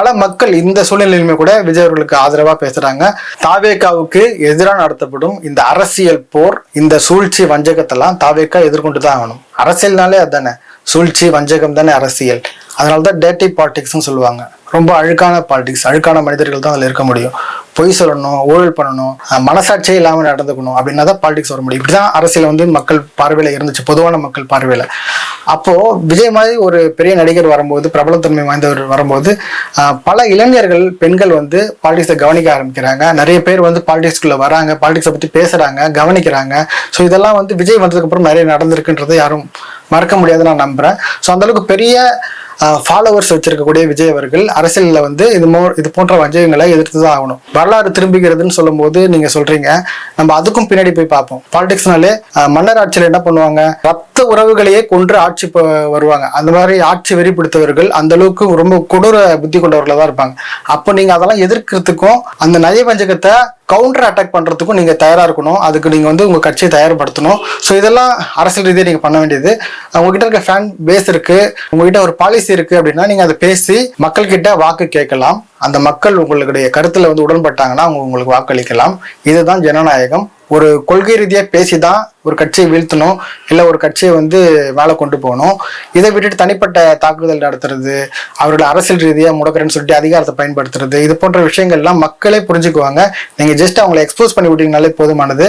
பல மக்கள் இந்த சூழ்நிலையிலுமே கூட விஜய் அவர்களுக்கு ஆதரவா பேசுறாங்க. தாவேக்காவுக்கு எதிராக நடத்தப்படும் இந்த அரசியல் போர் இந்த சூழ்ச்சி வஞ்சகத்தெல்லாம் தாவேக்கா எதிர்கொண்டு தான் ஆகணும். அரசியல்னாலே அதானே? சூழ்ச்சி வஞ்சகம் தானே அரசியல். அதனால தான் டேட்டி பாலிடிக்ஸ்னு சொல்லுவாங்க. ரொம்ப அழுக்கான பாலிடிக்ஸ் அழுக்கான மனிதர்கள் தான் அதில் இருக்க முடியும். பொய் சொல்லணும் ஊழல் பண்ணணும் மனசாட்சியே இல்லாமல் நடந்துக்கணும் அப்படின்னா தான் பாலிடிக்ஸ் வர முடியும். இப்படிதான் அரசியல் வந்து மக்கள் பார்வையில் இருந்துச்சு பொதுவான மக்கள் பார்வையில். அப்போ விஜய் மாதிரி ஒரு பெரிய நடிகர் வரும்போது பிரபலத்தன்மை வாய்ந்தவர் வரும்போது பல இளைஞர்கள் பெண்கள் வந்து பாலிடிக்ஸை கவனிக்க ஆரம்பிக்கிறாங்க. நிறைய பேர் வந்து பாலிடிக்ஸ்குள்ள வராங்க பாலிடிக்ஸை பற்றி பேசுறாங்க கவனிக்கிறாங்க. ஸோ இதெல்லாம் வந்து விஜய் வந்ததுக்கு அப்புறம் நிறைய நடந்திருக்குன்றதை யாரும் மறக்க முடியாது நான் நம்புறேன். ஸோ அந்த அளவுக்கு பெரிய ஃபாலோவர்ஸ் வச்சிருக்கக்கூடிய விஜய் அவர்கள் அரசியலில் வந்து இது மோ இது போன்ற வஞ்சகங்களை எதிர்த்து தான் ஆகணும். வரலாறு திரும்புகிறதுன்னு சொல்லும்போது நீங்க சொல்றீங்க. நம்ம அதுக்கும் பின்னாடி போய் பார்ப்போம். பாலிடிக்ஸ்னாலே மன்னர் ஆட்சியில் என்ன பண்ணுவாங்க? ரத்த உறவுகளையே கொன்று ஆட்சி வருவாங்க. அந்த மாதிரி ஆட்சி வெறி பிடித்தவர்கள் அந்த அளவுக்கு ரொம்ப கொடூர புத்தி கொண்டவர்களாக தான் இருப்பாங்க. அப்போ நீங்க அதெல்லாம் எதிர்க்கிறதுக்கும் அந்த நய வஞ்சகத்தை கவுண்டர் அட்டாக் பண்ணுறதுக்கும் நீங்கள் தயாராக இருக்கணும். அதுக்கு நீங்கள் வந்து உங்கள் கட்சியை தயார்படுத்தணும். ஸோ இதெல்லாம் அரசியல் ரீதியாக நீங்கள் பண்ண வேண்டியது. உங்ககிட்ட இருக்க ஃபேன் பேஸ் இருக்குது உங்ககிட்ட ஒரு பாலிசி இருக்குது அப்படின்னா நீங்கள் அதை பேசி மக்கள்கிட்ட வாக்கு கேட்கலாம். அந்த மக்கள் உங்களுடைய கருத்துல வந்து உடன்பட்டாங்கன்னா அவங்க உங்களுக்கு வாக்களிக்கலாம். இதுதான் ஜனநாயகம். ஒரு கொள்கை ரீதியாக பேசி தான் ஒரு கட்சியை வீழ்த்தணும். இல்லை ஒரு கட்சியை வந்து மேலே கொண்டு போகணும். இதை விட்டுட்டு தனிப்பட்ட தாக்குதல் நடத்துறது அவரோட அரசியல் ரீதியாக முடக்கிறேன்னு சொல்லிட்டு அதிகாரத்தை பயன்படுத்துறது இது போன்ற விஷயங்கள்லாம் மக்களே புரிஞ்சுக்குவாங்க. நீங்கள் ஜஸ்ட் அவங்களை எக்ஸ்போஸ் பண்ணி விட்டீங்கனாலே போதுமானது.